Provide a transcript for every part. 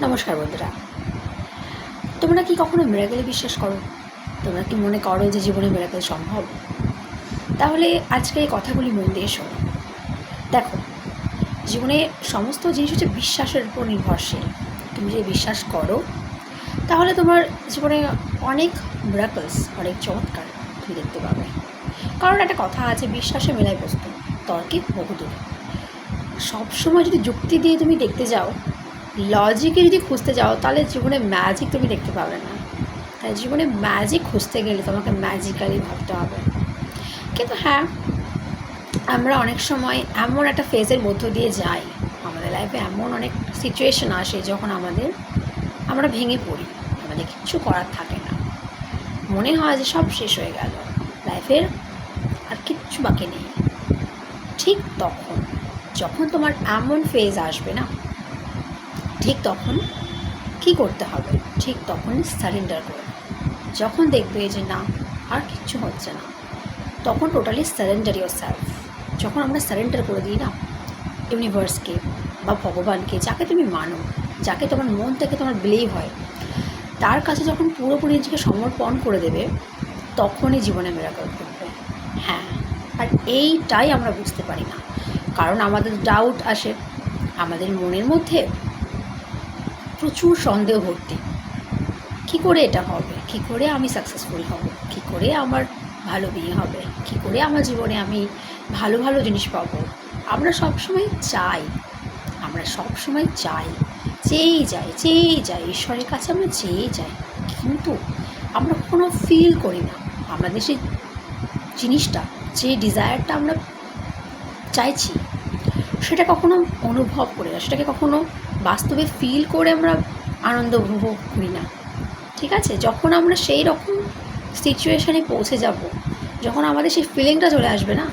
নমস্কার বন্ধুরা। তোমরা কি কখনো মেরাকেলে বিশ্বাস করো? তোমরা কি মনে করো যে জীবনে মেরাকেল সম্ভব? তাহলে আজকে এই কথাগুলি মন দিয়ে শোনো। দেখো, জীবনে সমস্ত জিনিস হচ্ছে বিশ্বাসের উপর নির্ভরশীল। তুমি যদি বিশ্বাস করো, তাহলে তোমার জীবনে অনেক মিরাকলস অনেক চমৎকার তুমি দেখতে পাবে। কারণ একটা কথা আছে, বিশ্বাসে মেলায় বস্তু, তর্কে বহুদূর। সবসময় যদি যুক্তি দিয়ে তুমি দেখতে যাও লজিকে যদি খুঁজতে যাও, তাহলে জীবনে ম্যাজিক তুমি দেখতে পাবে না। তাই জীবনে ম্যাজিক খুঁজতে গেলে তোমাকে ম্যাজিক্যালি ভাবতে হবে। কিন্তু হ্যাঁ আমরা অনেক সময় এমন একটা ফেজের মধ্য দিয়ে যাই, আমাদের লাইফে এমন অনেক সিচুয়েশন আসে যখন আমাদের, আমরা ভেঙে পড়ি, আমাদের কিচ্ছু করার থাকে না। মনে হয় যে সব শেষ হয়ে গেল লাইফের আর কিচ্ছু বাকি নেই। ঠিক তখন, যখন তোমার এমন ফেজ আসবে না ঠিক তখন কি করতে হবে? ঠিক তখন সারেন্ডার করো। যখন দেখবে যে না, আর কিচ্ছু হচ্ছে না, তখন টোটালি সারেন্ডার ইয়োর সেলফ যখন আমরা সারেন্ডার করে দিই না ইউনিভার্সকে বা ভগবানকে, যাকে তুমি মানো, যাকে তোমার মন থেকে তোমার বিলিভ হয়, তার কাছে যখন পুরোপুরি নিজেকে সমর্পণ করে দেবে, তখনই জীবনে মেরাকল ঘটবে। হ্যাঁ আর এইটাই আমরা বুঝতে পারি না। কারণ আমাদের ডাউট আসে আমাদের মনের মধ্যে। প্রচুর সন্দেহ ভর্তি। কী করে এটা হবে? কী করে আমি সাকসেসফুল হব? কী করে আমার ভালো বিয়ে হবে? কী করে আমার জীবনে আমি ভালো ভালো জিনিস পাবো? আমরা সবসময় চাই। আমরা সবসময় চাই। চেয়েই যাই চেয়েই যাই, ঈশ্বরের কাছে আমরা চেয়েই যাই। কিন্তু আমরা কখনো ফিল করি না। আমাদের সেই জিনিসটা, যে ডিজায়ারটা আমরা চাইছি, সেটা কখনো অনুভব করি না। সেটাকে কখনো বাস্তবে ফিল করে আমরা আনন্দ উপভোগ করি না। ঠিক আছে? যখন আমরা সেই রকম সিচুয়েশানে পৌঁছে যাব, যখন আমাদের সেই ফিলিংটা চলে আসবে না,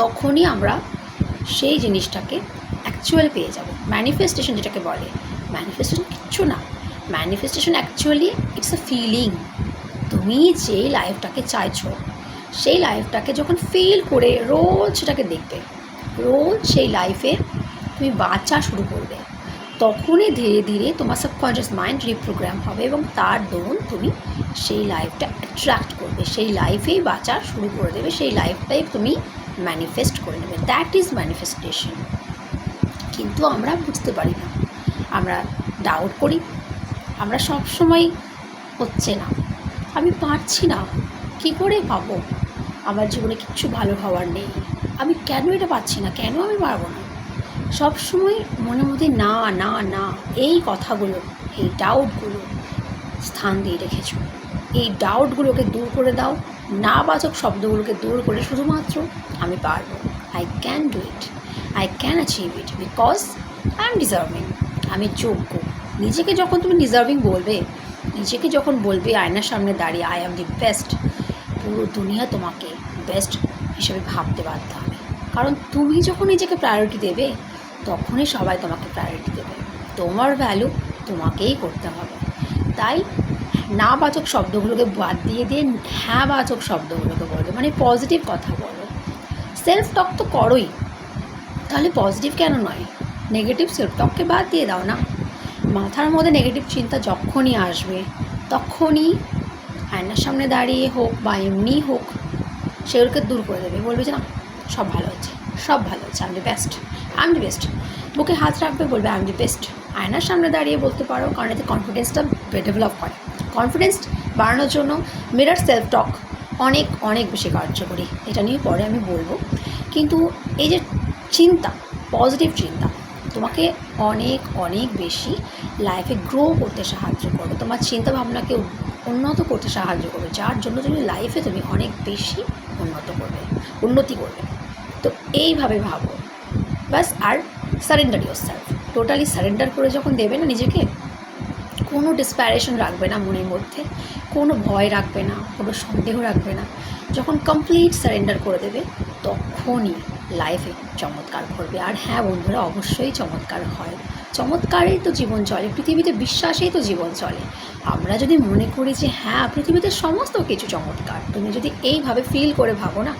তখনই আমরা সেই জিনিসটাকে অ্যাকচুয়াল পেয়ে যাব। ম্যানিফেস্টেশন যেটাকে বলে। ম্যানিফেস্টেশন কিচ্ছু না। Manifestation actually it's a feeling তুমি যে লাইফটাকে চাইছো, সেই লাইফটাকে যখন ফিল করে রোজ সেটাকে দেখবে। রোজ সেই লাইফে তুমি বাঁচা শুরু করবে। তখনই ধীরে ধীরে তোমার সাবকনশিয়াস মাইন্ড রিপ্রোগ্রাম হবে এবং তার দরুন তুমি সেই লাইফটা অ্যাট্রাক্ট করবে। সেই লাইফেই বাঁচা শুরু করে দেবে, সেই লাইফটাই তুমি ম্যানিফেস্ট করে নেবে। দ্যাট ইজ ম্যানিফেস্টেশন কিন্তু আমরা বুঝতে পারি না। আমরা ডাউট করি। আমরা সব সময় হচ্ছে না। আমি পারছি না। কী করে পাবো? আমার জীবনে কিচ্ছু ভালো হওয়ার নেই। আমি কেন এটা পাচ্ছি না? কেন আমি পারব না? সব সময় মনের মধ্যে না না না, এই কথাগুলো, এই ডাউটগুলো স্থান দিয়ে রেখেছ। এই ডাউটগুলোকে দূর করে দাও না বাচক শব্দগুলোকে দূর করে শুধুমাত্র আমি পারব। I can do it I can achieve it because I am deserving আমি যোগ্য। নিজেকে যখন তুমি ডিজার্ভিং বলবে, নিজেকে যখন বলবে আয়নার সামনে দাঁড়িয়ে আই অ্যাম দি বেস্ট পুরো দুনিয়া তোমাকে বেস্ট হিসেবে ভাবতে বাধ্য হবে। কারণ তুমি যখন নিজেকে প্রায়োরিটি দেবে তখনই সবাই তোমাকে প্রায়োরিটি দেবে। তোমার ভ্যালু তোমাকেই করতে হবে। তাই না বাচক শব্দগুলোকে বাদ দিয়ে দিয়ে হ্যাঁ বাচক শব্দগুলোকে বলো মানে পজিটিভ কথা বলো। সেলফ টক তো করোই। তাহলে পজিটিভ কেন নয়? নেগেটিভ সেলফ টককে বাদ দিয়ে দাও না। মাথার মধ্যে নেগেটিভ চিন্তা যখনই আসবে, তখনই আয়নার সামনে দাঁড়িয়ে হোক বা এমনি হোক সেগুলোকে দূর করে দেবে। বলবে যে না সব ভালো হচ্ছে, সব ভালো আম দি বেস্ট আম বেস্ট বুকে হাত রাখবে বলবে আম বেস্ট আয়নার সামনে দাঁড়িয়ে বলতে পারো, কারণ এতে কনফিডেন্সটা ডেভেলপ করে। কনফিডেন্স বাড়ানোর জন্য মিরার সেলফ টক অনেক অনেক বেশি কার্যকরী। এটা নিয়ে পরে আমি বলব। কিন্তু এই যে চিন্তা পজিটিভ চিন্তা, তোমাকে অনেক অনেক বেশি লাইফে গ্রো করতে সাহায্য করবে। তোমার চিন্তা ভাবনাকে উন্নত করতে সাহায্য করবে, যার জন্য তুমি লাইফে তুমি অনেক বেশি উন্নত করবে, উন্নতি করবে। তো এইভাবে ভাবো। ব্যাস, আর surrender yourself totally surrender করে যখন দেবে না নিজেকে, কোনো ডিসপ্যারেশন রাখবে না মনের মধ্যে, কোনো ভয় রাখবে না, কোনো সন্দেহ রাখবে না। যখন কমপ্লিট সারেন্ডার করে দেবে, তখনই লাইফে চমৎকার করবে আর হ্যাঁ বন্ধুরা, অবশ্যই চমৎকার হয়। চমৎকারেই তো জীবন চলে, পৃথিবীতে বিশ্বাসেই তো জীবন চলে। আমরা যদি মনে করি যে হ্যাঁ পৃথিবীতে সমস্ত কিছু চমৎকার, তুমি যদি এইভাবে ফিল করে ভাবো না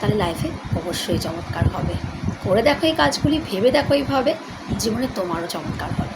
তাহলে লাইফে অবশ্যই চমৎকার হবে। করে দেখো এই কাজগুলি, ভেবে দেখো এইভাবে, জীবনে তোমারও চমৎকার হবে।